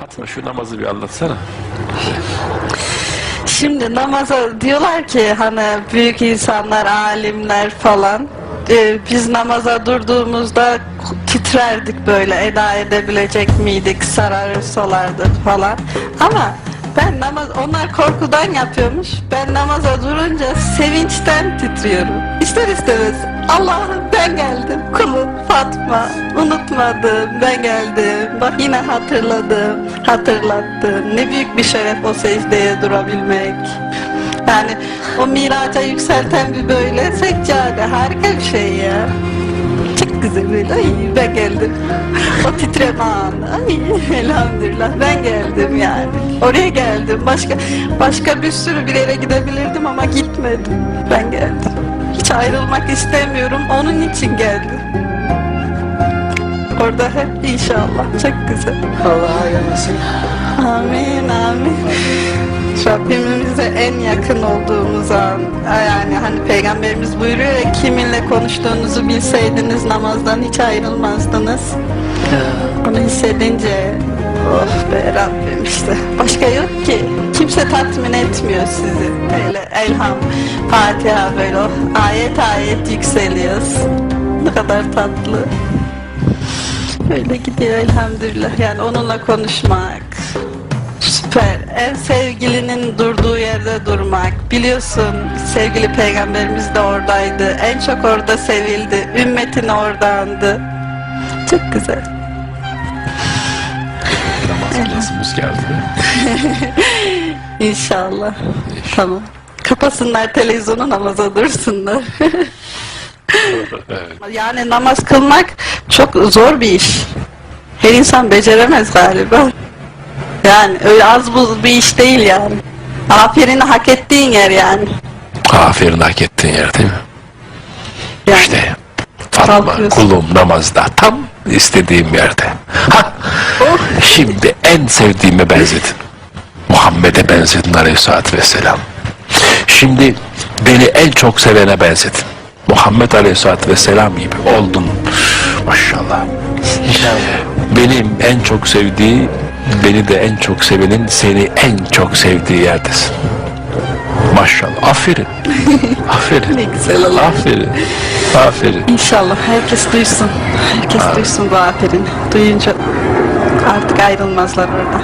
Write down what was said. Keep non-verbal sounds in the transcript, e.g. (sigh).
Fatma şu namazı bir anlatsana. Şimdi namaza diyorlar ki hani büyük insanlar, alimler falan e, biz namaza durduğumuzda titrerdik böyle eda edebilecek miydik, sararır solardık falan. Ama ben namaz, onlar korkudan yapıyormuş. Ben namaza durunca sevinçten titriyorum. İster istemez Allah'ım ben geldim. Kulum Fatma. Unutmadım. Ben geldim. Bak yine hatırladım. Hatırlattım. Ne büyük bir şeref o secdeye durabilmek. Yani o miraca yükselten bir böyle seccade harika bir şey ya. Böyle. Ay ben geldim. O titreme anı. Ay elhamdülillah ben geldim yani. Oraya geldim. Başka başka bir sürü bir yere gidebilirdim ama gitmedim. Ben geldim. Hiç ayrılmak istemiyorum. Onun için geldim. Orada hep inşallah. Çok güzel. Allah'a ayırmasın. Amin amin. Rabbimize en yakın olduğumuz an. Yani hani peygamberimiz buyuruyor ya kiminle konuştuğunuzu bilseydiniz namazdan hiç ayrılmazdınız. Onu hissedince oh be Rabbim işte. Başka yok ki. Kimse tatmin etmiyor sizi. Öyle elham Fatiha böyle. Oh, ayet ayet yükseliyoruz. Ne kadar tatlı. Öyle gidiyor elhamdülillah. Yani onunla konuşmak Süper. En sevgilinin durduğu yerde durmak. Biliyorsun sevgili peygamberimiz de oradaydı. En çok orada sevildi. Ümmetin oradandı. Çok güzel. Namaz kılasımız geldi. (laughs) İnşallah. Tamam. Kapasınlar televizyonu namaza dursunlar. (laughs) evet. yani namaz kılmak çok zor bir iş. Her insan beceremez galiba. Yani öyle az buz bir iş değil yani. Aferin hak ettiğin yer yani. Aferin hak ettiğin yer değil mi? yani. İşte Fatma kulum namazda tam istediğim yerde. Ha, Oh. şimdi en sevdiğime benzedin. Muhammed'e benzedin aleyhissalatü vesselam. Şimdi beni en çok sevene benzedin. Muhammed aleyhissalatü vesselam gibi oldun. Maşallah. Benim en çok sevdiği, beni de en çok sevenin seni en çok sevdiği yerdesin. Maşallah. Aferin. (laughs) Aferin. Ne güzel Allah. Aferin. Aferin. İnşallah herkes duysun. Herkes duysun bu aferin. Duyunca artık ayrılmazlar orada.